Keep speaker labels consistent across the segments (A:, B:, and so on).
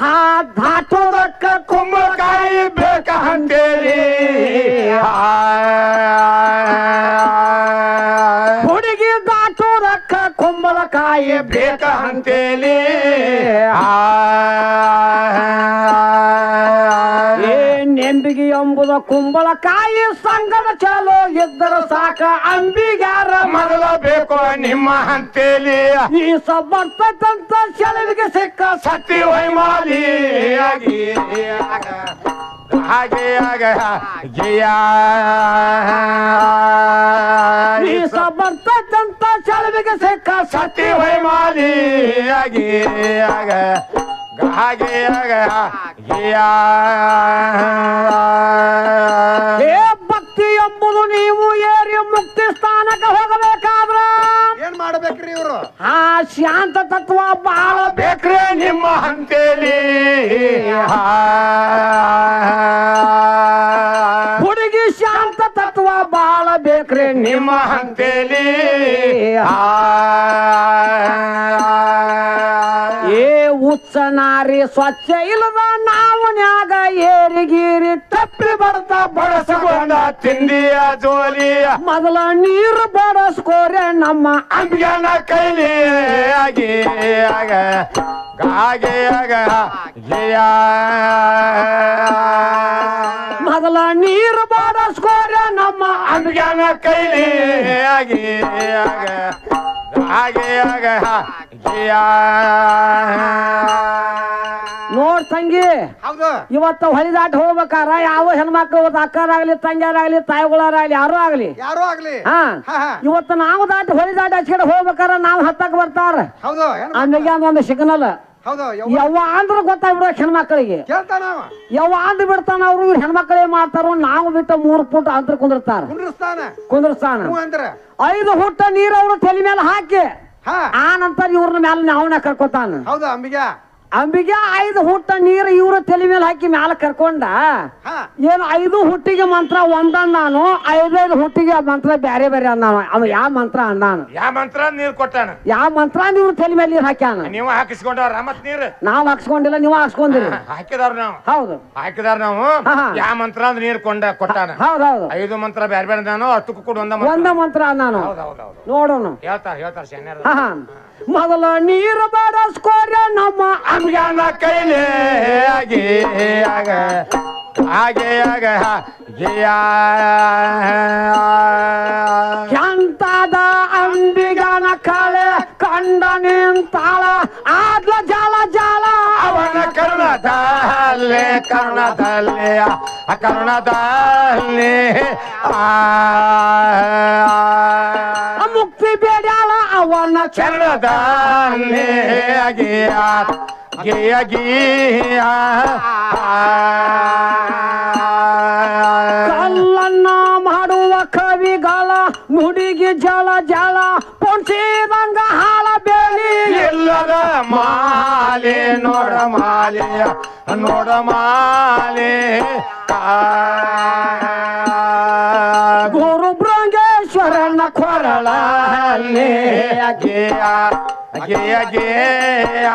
A: ಹಾ ದಾಟೋದಕ್ಕ
B: ಕುಂಬಳಕಾಯಿ ಬೇಕ ಅಂತೇಳಿ
A: ಹುಡುಗಿ ದಾಟೋದಕ್ಕ ಕುಂಬಳಕಾಯಿ
B: ಬೇಕ ಅಂತೇಳಿ
A: ಏ ನೆಂಬಿಗೆ ಎಂಬುದ ಕುಂಬಳಕಾಯಿ ಸಂಗದ ಚಲೋ ಇದ್ದರ ಸಾಕ ಅಂಬಿಗಾರ
B: ಮೊದಲ ಬೇಕು ನಿಮ್ಮ ಹಂತೇಲಿ.
A: ಈ ಬರ್ತೈತಂತ ಚಲವಿಗೆ ಸಿಕ್ಕ
B: ಸತಿ ವೈಮಾಲಿ ಆಗಿ ಹಾಗೆ ಆಗ ಗಿಯ
A: ಈ ಬರ್ತೈತಂತ ಸೆಳವಿಗೆ ಸಿಕ್ಕ
B: ಸತಿ ವೈಮಾಲಿ ಆಗಿ ಆಗ ಹಾಗೆ ಆಗ
A: ಏ ಭಕ್ತಿ ಎಂಬುದು ನೀವು ಏರಿ ಮುಕ್ತಿ ಸ್ಥಾನಕ್ಕೆ ಹೋಗಬೇಕಾದ್ರ.
C: ಏನ್ ಮಾಡ್ಬೇಕ್ರಿ ಇವರು?
A: ಆ ಶಾಂತ ತತ್ವ ಬಹಳ
B: ಬೇಕ್ರಿ. ನಿಮ್ಮ ಹಂತೇಲಿ.
A: ಹುಡುಗಿ ಶಾಂತ ತತ್ವ ಬಹಳ ಬೇಕ್ರಿ. ನಿಮ್ಮ
B: ಹಂತೇಲಿ. ಅಂತೇಳಿ
A: ಏ ಉಚ್ಚ ನಾರಿ, ಸ್ವಚ್ಛ ಇಲ್ಲದ ನಾವು ನ್ಯಾಗ ಏರಿಗೀರಿ ತಪ್ಪಿ ಬರ್ತಾ
B: ಬಳಸಿಕೊಂಡ ತಿಂದಿಯ ಜೋಲಿಯ.
A: ಮೊದಲ ನೀರು ಬಡಸ್ಕೋರೆ ನಮ್ಮ
B: ಅಂಬಿಗನ ಕೈಲಿ. ಆಗಿ, ಆಗ ಗಾಗೆ ಆಗ
A: ಮೊದಲ ನೀರು ಬಡಸ್ಕೋರೆ ನಮ್ಮ
B: ಅಂಬಿಗನ ಕೈಲಿ. ಆಗಿ, ಆಗ ಗಾಗೆ ಆಗ.
A: ನೋಡ್ ತಂಗಿ.
C: ಹೌದು.
A: ಇವತ್ತ ಹೊಳಿದಾಟ ಹೋಗ್ಬೇಕಾರ ಯಾವ ಹೆಣ್ಮಕ್ಳು ಇವತ್ತು ಅಕ್ಕರಾಗ್ಲಿ ತಂಗಿಯರಾಗ್ಲಿ ತಾಯಿಗಳಾರಾಗ್ಲಿ ಯಾರು ಆಗ್ಲಿ?
C: ಯಾರು ಆಗ್ಲಿ.
A: ಹಾ. ಇವತ್ತು ನಾವು ದಾಟಿ ಹೊಲಿದಾಟ ಹಚ್ಕೊಂಡು ಹೋಗ್ಬೇಕಾರ ನಾವು ಹತ್ತಕ್ ಬರ್ತಾರ.
C: ಹೌದು ಏನ್
A: ಅಂದಿಗೆ ಒಂದು ಸಿಗ್ನಲ್.
C: ಹೌದು ಯವ್ವ.
A: ಯವ್ವ ಅಂದ್ರ ಗೊತ್ತಾಗ್ಬಿಡೋ ಹೆಣ್ಮಕ್ಳಿಗೆ.
C: ಕೇಳ್ತಾನ ಅವ.
A: ಯವ್ವ ಅಂದ್ ಬಿಡ್ತಾನ ಅವ್ರು ಇವ್ರು ಹೆಣ್ಮಕ್ಳು ಮಾಡ್ತಾರೋ ನಾವು ಬಿಟ್ಟು ಮೂರು ಫುಟ್ ಅಂತರ ಕುಂದಿರ್ತಾರ
C: ಕುಂಡ್ರಸ್ತಾನ
A: ಕುಂದಿರ್ತಾನ
C: ಹ್ಞೂ ಅಂದ್ರ.
A: ಐದು ಹುಟ್ಟ ನೀರು ಅವ್ರು ತಲೆ ಮೇಲೆ ಹಾಕಿ. ಆ ನಂತರ ಇವ್ರನ್ನ ಮ್ಯಾಲ ನಾವನ್ನ ಕರ್ಕೊತಾನ.
C: ಹೌದು ಅಂಬಿಗ?
A: ಅಂಬಿಗೆ ಐದು ಹುಟ್ಟ ನೀರು ಇವ್ರ ತಲೆ ಮೇಲೆ ಹಾಕಿ ಮ್ಯಾಲ ಕರ್ಕೊಂಡ ಏನು ಐದು ಹುಟ್ಟಿಗೆ ಮಂತ್ರ ಒಂದನ್ ನಾನು ಐದೈದು ಹುಟ್ಟಿಗೆ ಮಂತ್ರ ಬ್ಯಾರೆ ಬೇರೆ ಅಂದಾನ. ಅವ ಯಾವ ಮಂತ್ರ ಅಂದಾನ?
B: ಯಾವ ಮಂತ್ರ ನೀರು ಕೊಟ್ಟಾನ?
A: ಯಾವ ಮಂತ್ರ ನೀವು ತಲೆ ಮೇಲೆ ನೀರು ಹಾಕ್ಯಾನ?
B: ನೀವು ಹಾಕಿಸ್ಕೊಂಡವ್ರ ಮತ್ ನೀರು?
A: ನಾವ್ ಹಾಕ್ಸ್ಕೊಂಡಿಲ್ಲ ನೀವು ಹಾಕ್ಸ್ಕೊಂಡಿರಿ.
B: ಹಾಕಿದಾರ ನಾವು.
A: ಹೌದು.
B: ಹಾಕಿದಾರ ನಾವು. ಯಾವ ಮಂತ್ರ ಅಂದ್ರೆ ನೀರು ಕೊಂಡ ಕೊಟ್ಟಾನ?
A: ಹೌದು ಹೌದು.
B: ಐದು ಮಂತ್ರ ಬ್ಯಾರೆ ಬೇರೆ ನಾನು ಹತ್ತಕ್ಕೂ ಕೂಡ ಒಂದ ಮಂತ್ರ.
A: ಒಂದ ಮಂತ್ರ ನಾನು
B: ಹೌದ್ ಹೌದ್ ಹೌದು.
A: ನೋಡೋಣ
B: ಹೇಳ್ತಾರ ಹೇಳ್ತಾರ ಶನಿಯರ್.
A: ಮೊದಲ ನೀರು ಬಾಡಸ್ಕೋರ ನಮ್ಮ
B: ಅಂಬಿಗನ ಕೈಲೇ ಆಗಿ ಆಗ ಹಾಗೆ ಆಗ
A: ಎಂತಾದ ಅಂಬಿಗನ ಕಳೆ ಕಂಡ ನಿಂತಾಳ ಆದ್ಲ ಜಾಲ ಜಾಲ
B: ಅವನ ಕರುಣದಲ್ಲಿ ಕರುಣದಲ್ಲಿ ಕರುಣದಲ್ಲಿ ಆ
A: ಅವನ
B: ಚರಣದಲ್ಲಿ ಗಿಯ
A: ಕಲ್ಲನ್ನ ಮಾಡುವ ಕವಿಗಳ ನುಡಿಗೆ ಜಲ ಜಲ ಪೊಣ್ಸಿದಂಗ ಹಾಳ ಬೇಲಿ.
B: ಇಲ್ಲದ ಮಾಲೆ ನೋಡ ಮಾಲೆಯ ನೋಡ ಮಾಲೆ.
A: ಗುರು ಬೃಂಗೇಶ್ವರನ ಕೊರಳ
B: ಕೊರಳಲ್ಲಿ ಗೆಯ ಗೆಯ ಗೆಯ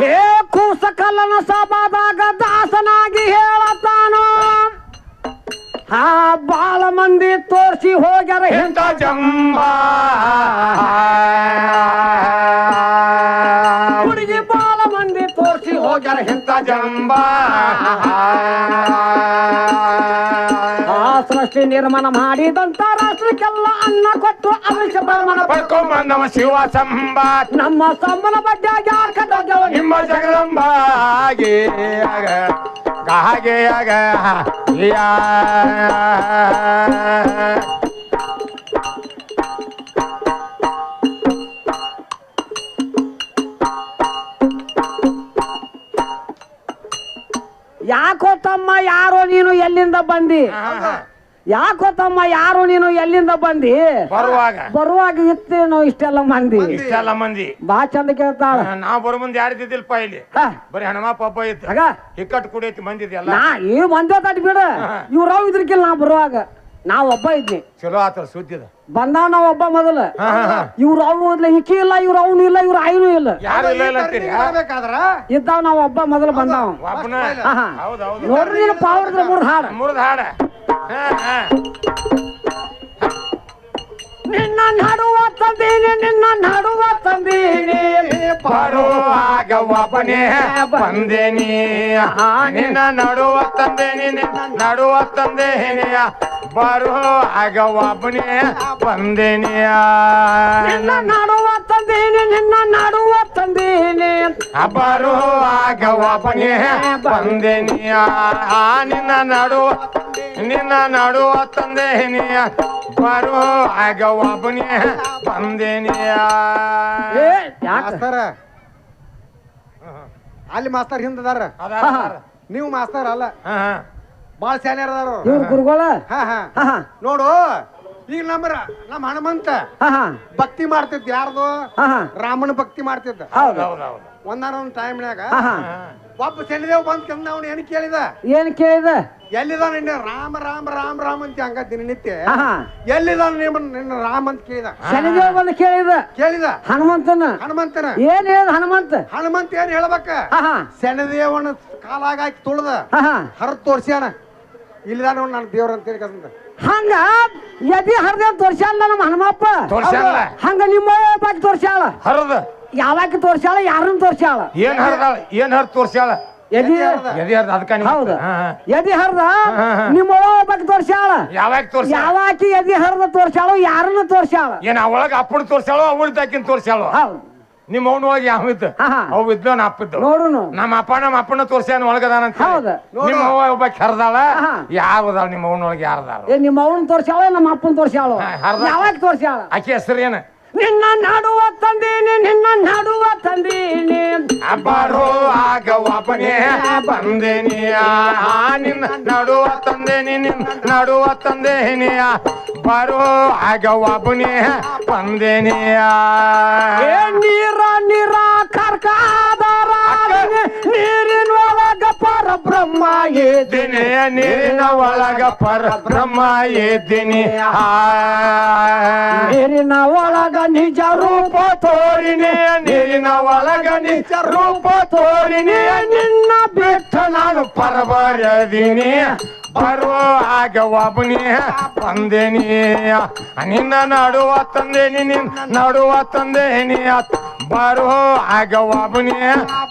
A: ಹೇ ಕೂಸ ಕಲ್ಲನ ಸಭಾದಾಗ ದಾಸನಾಗಿ ಹೇಳತಾನು ಹಾ ಬಾಳ ಮಂದಿ ತೋರಿಸಿ ಹೋಗ್ಯಾರ
B: ಎಂತ ಜಂಬ
A: ಹುಡುಗಿ ಬಾಳ ಮಂದಿ ತೋರಿಸಿ ಹೋಗ್ಯಾರ
B: ಎಂತ ಜಂಬ
A: ಸೃಷ್ಟಿ ನಿರ್ಮಾಣ ಮಾಡಿದಂತ ರಾಷ್ಟ್ರಕ್ಕೆಲ್ಲ ಅನ್ನ ಕೊಟ್ಟು ಅಮಿಷ ಪ್ರಮಾಣ
B: ಪಡ್ಕೊಂಬಂದವ ಶಿವ ಸಂಬ
A: ನಮ್ಮ ಸಂಬಳ ಹಾಕದವ
B: ನಿಮ್ಮ ಜಗದಂಬ ಹಾಗೆ ಆಗ ಹಾಗೆ ಆಗ ಯಾ
A: ಯಾಕೋ ತಮ್ಮ ಯಾರೋ ನೀನು ಎಲ್ಲಿಂದ ಬಂದಿ? ಯಾಕೋ ತಮ್ಮ ಯಾರು ನೀನು ಎಲ್ಲಿಂದ ಬಂದಿ?
B: ಬರುವಾಗ.
A: ಬರುವಾಗ ಇತ್ತೇನು ಇಷ್ಟೆಲ್ಲ ಮಂದಿ.
B: ಇಷ್ಟೆಲ್ಲ ಮಂದಿ.
A: ಬಾ ಚಂದ ಕೇಳ್ತಾಳ.
B: ನಾವ್ ಬರು ಮುಂದೆ ಯಾರಿದ್ದಿಲ್ಪ ಇಲ್ಲಿ? ಬರೀ ಹಣಮ ಪಾಪ ಇತ್ತು.
A: ಆಗ
B: ಇಕ್ಕಟ್ಟು ಕುಡಿಯತಿ ಮಂದಿದೆ ಎಲ್ಲ
A: ನಾ ಈ ಮಂದಿ ತಟ್ ಬಿಡ. ಇವ್ರವ್ ಇದ್ರಕಿಲ್ಲ ನಾ ಬರುವಾಗ. ನಾ ಒಬ್ಬ ಇದ್ನಿ.
B: ಚಲೋ ಆತರ ಸುದ್ದಿದ
A: ಬಂದಾವ ನಾವ್ ಒಬ್ಬ ಮೊದಲ.
B: ಇವ್ರ ಹಾ ಹಾ.
A: ಇವ್ರು ಅವು ಇಲ್ಲ ಇಕ್ಕಿ ಇಲ್ಲ ಇವ್ರು ಅವನು ಇಲ್ಲ ಇವ್ರ ಆಯ್ನು ಇಲ್ಲ.
B: ಯಾರು
A: ಇದ್ದಾವ ನಾವ್ ಒಬ್ಬ ಮೊದಲು ಬಂದಾವ.
B: ಒಬ್ಬನ
A: ಹಾ ಹಾ
B: ಹೌದು. ಹೌದು
A: ನೋಡ್ರಿ ನೀನು ಮುರ್ದ ಮೂರ್ ಹಾಡ.
B: ಮುರಿದ ಹಾಡ.
A: ನಿನ್ನ ನಡುವ ತಂದೀನಿ ನಿನ್ನ ನಡುವ ತಂದೀನಿ.
B: ಬರುವಾಗ ಒಬ್ಬನೇ ಬಂದೇನಿ. ನಿನ್ನ ನಡುವ ತಂದೇನಿ ನಿನ್ನ ನಡುವ ತಂದೇನಿ. ಬರುವಾಗ ಒಬ್ಬನೇ ಬಂದೇನಿಯ
A: ನಿನ್ನ ನಡುವ ತಂದೀನಿ ನಿನ್ನ ನಡುವ ತಂದೀನಿ.
B: ಬರುವಾಗ ಒಬ್ಬನೇ ಬಂದೇನಿಯ ನಿನ್ನ ನಡುವ ನಿನ್ನ ನಡುವ ತಂದೇನಿಯ ಬರುವಾಗ ಒಬ್ಬನೇ ಬಂದೇನಿಯ
A: ಏ ಯಾಕ?
C: ಮಾಸ್ತರ. ಅಲ್ಲಿ ಮಾಸ್ತರ್ ಹಿಂದದಾರ. ನೀವು ಮಾಸ್ತರ್ ಅಲ್ಲ. ಬಾಳ ಸ್ಯಾನ್ಯರ್ ಅದಾರು.
A: ಇವ್ರು ಗುರುಗಳ?
C: ಹಾ ಹಾ.
A: ಹಾ ಹಾ.
C: ನೋಡು ಈಗ ನಮ್ಮ ರ- ನಮ್ಮ ಹನುಮಂತ
A: ಹಾ ಹಾ.
C: ಭಕ್ತಿ ಮಾಡ್ತಿದ್ದ ಯಾರ್ದು?
A: ಹಾ ಹಾ.
C: ರಾಮನ ಭಕ್ತಿ ಮಾಡ್ತಿದ್ದ.
A: ಹೌದು.
B: ಹೌದು ಹೌದು.
C: ಒಂದಾನ ಒಂದ್ ಟೈಮ್ನ್ಯಾಗ
A: ಹಾ ಹಾ.
C: ಒಬ್ಬ ಶನಿದೇವ್ ಬಂದ್ ಕಂದ ಅವ್ನು ಏನ್ ಕೇಳಿದ?
A: ಏನ್ ಕೇಳಿದ?
C: ಎಲ್ಲಿದ ನಿನ್ನ ರಾಮ ರಾಮ ರಾಮ ರಾಮ ಅಂತ ಹಂಗ ದಿನನಿತ್ಯ
A: ಆಹಾ.
C: ಎಲ್ಲಿದ ನಿಮ್ಮ ನಿನ್ನ ರಾಮ ಅಂತ ಕೇಳಿದ?
A: ಶನಿದೇವ ಬಂದು ಕೇಳಿದ.
C: ಕೇಳಿದ?
A: ಹನುಮಂತನ.
C: ಹನುಮಂತನ?
A: ಏನ್ ಹೇಳ ಹನುಮಂತ?
C: ಹನುಮಂತ ಏನ್ ಹೇಳ್ಬೇಕ?
A: ಹಾ ಹಾ.
C: ಶನಿದೇವನ ಕಾಲಾಗ ಹಾಕಿ ತುಳ್ದ?
A: ಹಾ ಹಾ.
C: ಹರದ್ ತೋರ್ಸ್ಯಾನ? ಇಲ್ಲಿದ ನೋಡ್ ನಾನು ದೇವ್ರ ಅಂತ ಕಸಂತ
A: ಹಂಗ ಎದಿ ಹರ್ದ ತೋರ್ಸ್ಯಾಳ ನಮ್ಮ ಹನುಮಪ್ಪ?
B: ತೋರ್ಸ್ಯಾಳ
A: ಹಂಗ ನಿಮ್ಮ ಬಾಕಿ ತೋರ್ಸ್ಯಾಳ?
B: ಹರದ?
A: ಯಾವಾಕಿ ತೋರ್ಸ್ಯಾಳ ಯಾರನ್ನ ತೋರ್ಸ್ಯಾಳ?
B: ಏನ್ ಹರ್ದಾಳ ಏನ್ ಹರ್ದ ತೋರ್ಸ್ಯಾಳ?
A: ಎದಿ
B: ಎದಿ ಹರ್ದ ಅದಕ್ಕ
A: ಹೌದು. ಎದಿ ಹರ್ದ. ನಿಮ್ಮ ಬಾಕಿ ತೋರ್ಸ್ಯಾಳ.
B: ಯಾವಾಗ ತೋರ್ಸ್ಯಾಳ?
A: ಯಾವಾಕಿ ಎದಿ ಹರ್ದ ತೋರ್ಸ್ಯಾಳು ಯಾರನ್ನ ತೋರ್ಸ್ಯಾಳ?
B: ಏನ್ ಅವಳಗ ಅಪ್ಪನ ತೋರ್ಸ್ಯಾಳೋ ಅವಳ ತಾಕಿನ ತೋರ್ಸ್ಯಾಳೋ?
A: ಹೌದು.
B: ನಿಮ್ಮ ಅವನು ಒಳಗೆ ಯಾವ ಇದ್ದ. ಅವು ಇದ್ದ ನಾ ಅಪ್ಪಿದ್ದು. ನಮ್ಮ ಅಪ್ಪ ನಮ್ಮ ಅಪ್ಪನ ತೋರ್ಸ್ಯಾನ ಒಳಗದಾನ ಅಂತ
A: ಹೌದು.
B: ನಿಮ್ಮ ಅವ್ವ ಒಬ್ಬ ಹರ್ದಾಳ.
A: ಹಾ.
B: ಯಾರು ಅದಾಳ ನಿಮ್ಮ ಅವನ ಒಳಗೆ ಯಾರದಾಳ
A: ಏ ನಿಮ್ಮ ಅವನ ತೋರ್ಸ್ಯಾಳ ನಮ್ಮ ಅಪ್ಪನ ತೋರ್ಸ್ಯಾಳು. ಯಾವಾಗ ತೋರ್ಸ್ಯಾಳ?
B: ಆಕೆ ಹೆಸರು ಏನ?
A: ನಿನ್ನ ನಾಡುವ ತಂದೀನಿ ನಿನ್ನ ನಾಡುವ ತಂದೀನಿ.
B: ಬರೋ ಆಗ ಒಬ್ಬನೇ ಬಂದೇನಿಯ ನಿನ್ನ ನಡುವ ತಂದೇನಿ ನಿನ್ನ ನಡುವ ತಂದೇನಿಯ ಬರೋ ಆಗ ಒಬ್ಬನೇ ಬಂದೇನಿಯ
A: ನೀರ ನೀರ ಕರ್ಕಾದರ ಪರ ಬ್ರಹ್ಮ
B: ಇದ್ದೀನಿ ಆ.
A: ನೀರಿನ ಒಳಗ ನಿಜ ರೂಪ
B: ತೋರಿನಿ. ನೀರಿನ ಒಳಗ ನಿಜ ರೂಪ ತೋರಿನಿ. ನಿನ್ನ ಬಿಟ್ಟ ನಾನು ಪರಬರದೀನಿ ಬರುವ ಆಗ ಒಬ್ಬನಿ ತಂದೇನಿ. ನಿನ್ನ ನಡುವ ತಂದೇನಿ ನಿನ್ನ ನಡುವ ತಂದೇನಿ. ಬರೋ ಆಗ ಒಬ್ಬನಿ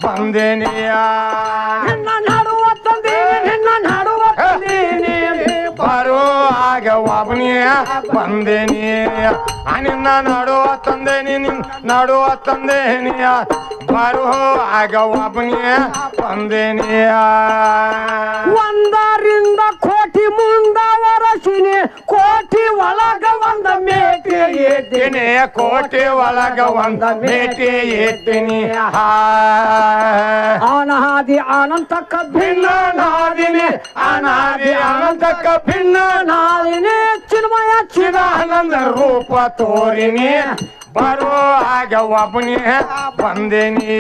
B: ಬಂದೇನಿಯ
A: ನಿನ್ನ ನಡುವ
B: ಆಗ ಬಂದೇನಿಯ ಬಂದೇನಿ ನಿನ್ನ ನಡುವ ತಂದೇನಿ ನಿನ್ನ ನಡುವ ತಂದೇನಿ ಬರೋ ಆಗ ಒಬ್ಬನಿ ಬಂದೇನಿಯ
A: ಒಂದರಿಂದ ಕೋಟಿ ಮುಂದ ಕೋಟಿ ಒಳಗ ಒಂದ ಮೇಟಿ
B: ಇದ್ದೀನಿ ಕೋಟೆ ಒಳಗ ಒಂದ ಮೇಟಿ ಇದ್ದೀನಿ
A: ಅನಾದಿ ಅನಂತಕ್ಕ
B: ಭಿನ್ನ ನಾದಿನಿ. ಅನಾದಿ ಅನಂತಕ್ಕ ಭಿನ್ನ
A: ನಾದಿನಿ. ಚಿನ್ಮಯ ಚಿದ
B: ಚಿದಾನಂದ ರೂಪ ತೋರಿನಿ. ಬರೋ ಆಗ ಒಬ್ಬನಿ ಬಂದೇನಿ.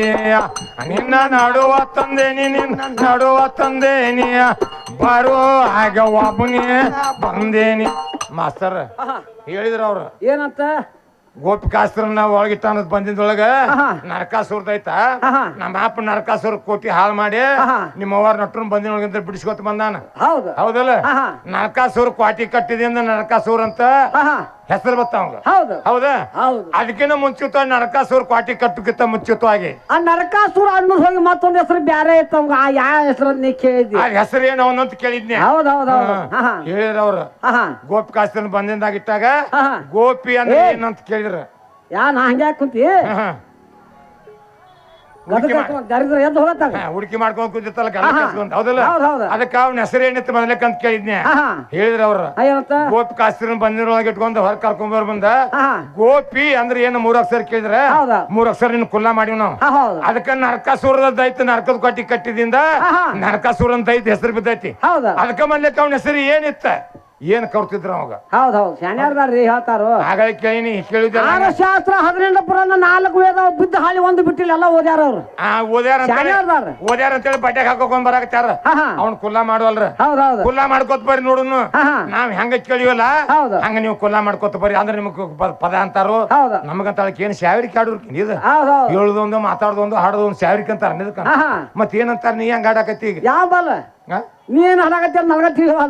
B: ನಿನ್ನ ನಡುವ ತಂದೇನಿ ನಿನ್ನ ನಡುವ ತಂದೇನಿ. ಬರೋ ಆಗ ಒಬ್ಬನಿ ಬಂದೇನಿ. ಮಾಸ್ತರ್ ಹೇಳಿದ್ರ ಅವ್ರು
A: ಏನಂತ
B: ಗೋಪಿಕಾಸ್ತ್ರನ ಒಳಗಿಟ್ಟ ಅನ್ನೋದು ಬಂದಿದ್ದೊಳಗ
A: ಆಹಾ.
B: ನರಕಾಸುರದ ಐತಾ
A: ಆಹಾ.
B: ನಮ್ಮ ಅಪ್ಪ ನರಕಾಸುರ ಕೋಟಿ ಹಾಳು ಮಾಡಿ
A: ಆಹಾ.
B: ನಿಮ್ಮ ಅವ್ರ ನಟ್ರನ್ ಬಂದಿನೊಳಗಿಂದ ಬಿಡಿಸ್ಕೊತ ಬಂದಾನ
A: ಹೌದು
B: ಹೌದಲ್ಲ
A: ಆಹಾ.
B: ನರಕಾಸುರ ಕ್ವಾಟಿ ಕಟ್ಟಿದಿಂದ ನರಕಾಸುರ ಅಂತ
A: ಆಹಾ.
B: ಹೆಸರು ಬರ್ತಾವ
A: ಹೌದು.
B: ಹೌದಾ?
A: ಹೌದು.
B: ಅದಕ್ಕಿಂತ ಮುಂಚಿತ ನರಕಾಸುರ ಕ್ವಾಟಿ ಕಟ್ಟುಕಿತ್ತ ಮುಂಚಿತವಾಗಿ
A: ಆ ನರಕಾಸುರ ಅನ್ನೋದು ಹೋಗಿ ಮತ್ತೊಂದು ಹೆಸರು ಬ್ಯಾರೆ ಇತ್ತು ಅವಂಗ. ಆ ಯಾವ ಹೆಸರು ನೀ ಕೇಳಿದ್ದಿ?
B: ಆ ಹೆಸರು ಏನು ಅವನಂತ ಕೇಳಿದ್ನಿ.
A: ಹೌದು ಹೌದು ಹೌದು. ಆಹಾ.
B: ಹೇಳಿದ್ರ ಅವ್ರು.
A: ಆಹಾ.
B: ಗೋಪಿಕಾಸ್ತ್ರನ ಬಂದಿಂದಾಗ ಇಟ್ಟಾಗ
A: ಆಹಾ.
B: ಗೋಪಿ ಅಂದ್ರೆ. ಏನಂತ ಕೇಳಿದ್ರ.
A: ಯಾ ನಾ ಹಂಗ್ಯಾಕ್ ಕುಂತಿ. ದರಿದ್ರ ಎದ್ದು
B: ಹಾ, ಹುಡುಕಿ ಮಾಡ್ಕೊಂಡ್ ಕೂತಿತ್ತಲ್ಲ. ಅದಕ್ಕ ಅವ್ನ ಹೆಸರು ಏನಿತ್ತು ಮೊದಲಕ್ಕೆ ಅಂತ ಕೇಳಿದ್ನೆ. ಹೇಳಿದ್ರ ಅವ್ರ
A: ಏನಂತ
B: ಗೋಪಿ ಕಾಸ್ತ್ರನ ಬಂದಿರೊಳಗೆ ಇಟ್ಕೊಂಡ್ ಹೊರ ಕರ್ಕೊಂಡ್ ಬರ್ ಬಂದ. ಗೋಪಿ ಅಂದ್ರೆ ಏನು ಮೂರ್ ಅಕ್ಷರ ಕೇಳಿದ್ರ
A: ಹೌದಾ.
B: ಮೂರ್ ಅಕ್ಷರ ನಿನ್ ಕುಲ್ಲಾ ಮಾಡಿವ್ ನಾವು
A: ಹಾ, ಹೌದು
B: ಅದಕ್ಕ ನರಕಾಸುರದ ನರಕದ ಕೊಟ್ಟಿ ಕಟ್ಟಿದಿಂದ
A: ಆಹಾ.
B: ಅಂತ ದೈತ ಹೆಸರು ಬಿದ್ದೈತಿ
A: ಹೌದಾ
B: ಅದಕ್ಕ ಮನ್ಲಕ್ಕ ಅವ್ನ ಹೆಸರು ಏನಿತ್ತ ಏನ್ ಕರ್ತಿದ್ರ ಅವಾಗ?
A: ಹೌದ್ ಹೌದ್. ಶಾನ್ಯಾರ್ದಾರ್ರಿ ಹೇಳ್ತಾರು.
B: ಹಾಗಾಗಿ ಕೇಳಿನಿ ಕೇಳಿದ್ದೆ
A: ಆರ ಶಾಸ್ತ್ರ ಹದಿನೆಂಟು ಪುರಾಣ ನಾಲ್ಕು ವೇದ ಬಿದ್ದ ಹಾಳಿ ಒಂದು ಬಿಟ್ಟಿಲ್ಲ ಎಲ್ಲ ಓದ್ಯಾರ ಅವ್ರು.
B: ಆ ಓದ್ಯಾರ ಅಂತೇಳಿ?
A: ಶಾನ್ಯಾರ್ದಾರ.
B: ಓದ್ಯಾರ ಅಂತೇಳಿ ಬಟ್ಟೆ ಹಾಕೊಂಡ್ ಬರಾಕತ್ಯಾರ
A: ಹಾ ಹಾ.
B: ಅವ್ನ್ ಕುಲ್ಲಾ ಮಾಡುವಲ್ರ?
A: ಹೌದ್ ಹೌದು.
B: ಕುಲ್ಲಾ ಮಾಡ್ಕೋತ ಬರ್ರಿ ನೋಡುನು.
A: ಹಾ ಹಾ.
B: ನಾವ್ ಹೆಂಗ ಕೇಳಿವಲ್ಲ?
A: ಹೌದು.
B: ಹಂಗ ನೀವು ಕುಲ್ಲಾ ಮಾಡ್ಕೊತ ಬರ್ರಿ ಅಂದ್ರೆ ನಿಮಗ್ ಪ- ಪದ ಅಂತಾರು?
A: ಹೌದು.
B: ನಮಗಂತ ಏನ್ ಶಾವರಿಕೆ ಆಡೋರ್ಕಿ ಇದು?
A: ಹೌದ್ ಹೌದು.
B: ಹೇಳುದೊಂದು ಮಾತಾಡೋದೊಂದು ಹಾಡೋದೊಂದು ಶಾವರಿ ಅಂತಾರ ಇದಕ್ಕ
A: ಹಾ ಹಾ.
B: ಮತ್ ಏನಂತಾರ ನೀ ಹೆಂಗ್ ಆಡಾಕತ್ತಿ ಈಗ?
A: ಯಾವ ಬಲ್ಲ?
B: ಆ?
A: ನೀನ್ ನನಗ ತಿಳಿವಲ್ಲ